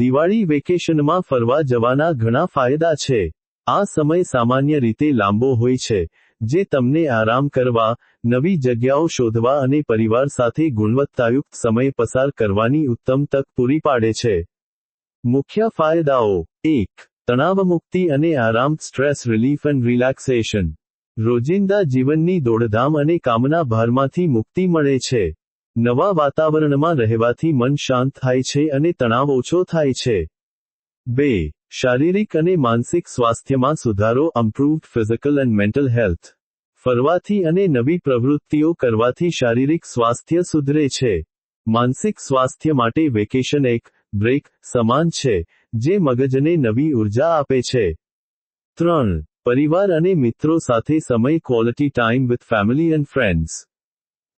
દિવાળી વેકેશનમાં ફરવા જવાના ઘણા ફાયદા છે. આ સમય સામાન્ય રીતે લાંબો હોય છે, જે તમને આરામ કરવા, નવી જગ્યાઓ શોધવા અને પરિવાર સાથે ગુણવત્તાયુક્ત સમય પસાર કરવાની ઉત્તમ તક પૂરી પાડે છે. મુખ્ય ફાયદાઓ. એક, તણાવમુક્તિ અને આરામ, સ્ટ્રેસ રિલીફ એન્ડ રિલેક્સેશન. રોજિંદા જીવનની દોડધામ અને કામના ભારમાંથી મુક્તિ મળે છે. નવા વાતાવરણમાં રહેવાથી મન શાંત થાય છે અને તણાવ ઓછો થાય છે. બે, શારીરિક અને માનસિક સ્વાસ્થ્યમાં સુધારો improved physical and mental health ફરવાથી અને નવી પ્રવૃત્તિઓ કરવાથી શારીરિક સ્વાસ્થ્ય સુધરે છે. માનસિક સ્વાસ્થ્ય માટે વેકેશન એક, બ્રેક, સમાન છે, જે મગજને નવી ઊર્જા આપે છે. ત્રણ, પરિવાર અને મિત્રો સાથે સમય quality time with family and friends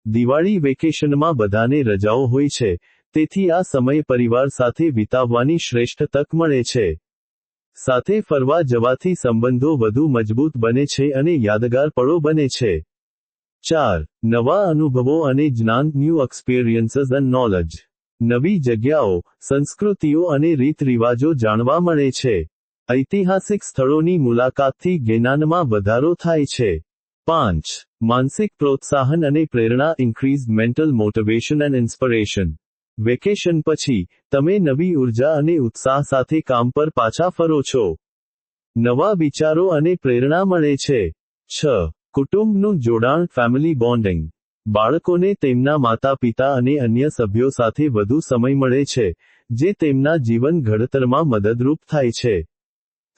Diwali વેકેશનમાં બધાને રજાઓ હોય છે, તેથી આ સમય પરિવાર સાથે વિતાવવાની શ્રેષ્ઠ તક મળે છે. સાથે ફરવા જવાથી સંબંધો વધુ મજબૂત બને છે અને યાદગાર પળો બને છે. ચાર, નવા અનુભવો અને જ્ઞાન ન્યૂ એક્સપિરિયન્સીસ એન્ડ નોલેજ નવી જગ્યાઓ, સંસ્કૃતિઓ અને રીત રિવાજો જાણવા મળે છે. ઐતિહાસિક સ્થળોની મુલાકાતથી જ્ઞાનમાં વધારો થાય છે. પાંચ માનસિક પ્રોત્સાહન અને પ્રેરણા increase mental motivation and inspiration vacation પછી તમે નવી ઊર્જા અને ઉત્સાહ સાથે કામ પર પાછા ફરો છો નવા વિચારો અને પ્રેરણા મળે છે છ કુટુંબનું જોડાણ ફેમિલી બોન્ડિંગ બાળકોને તેમના માતા પિતા અને અન્ય સભ્યો સાથે વધુ સમય મળે છે જે તેમના જીવન ઘડતરમાં મદદરૂપ થાય છે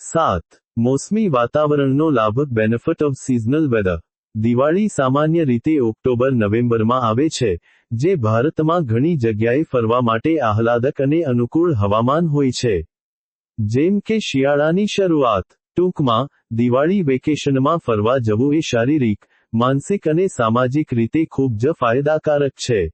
સાત મોસમી વાતાવરણનો લાભ benefit of seasonal weather Diwali સામાન્ય રીતે ઓક્ટોબર, નવેમ્બરમાં આવે છે, જે ભારતમાં ઘણી જગ્યાએ ફરવા માટે આહલાદક અને અનુકૂળ હવામાન હોય છે. જેમ કે શિયાળાની શરૂઆત, ટૂંકમાં, દિવાળી વેકેશનમાં ફરવા જવું એ શારીરિક, માનસિક અને સામાજિક રીતે ખૂબ જ ફાયદાકારક છે.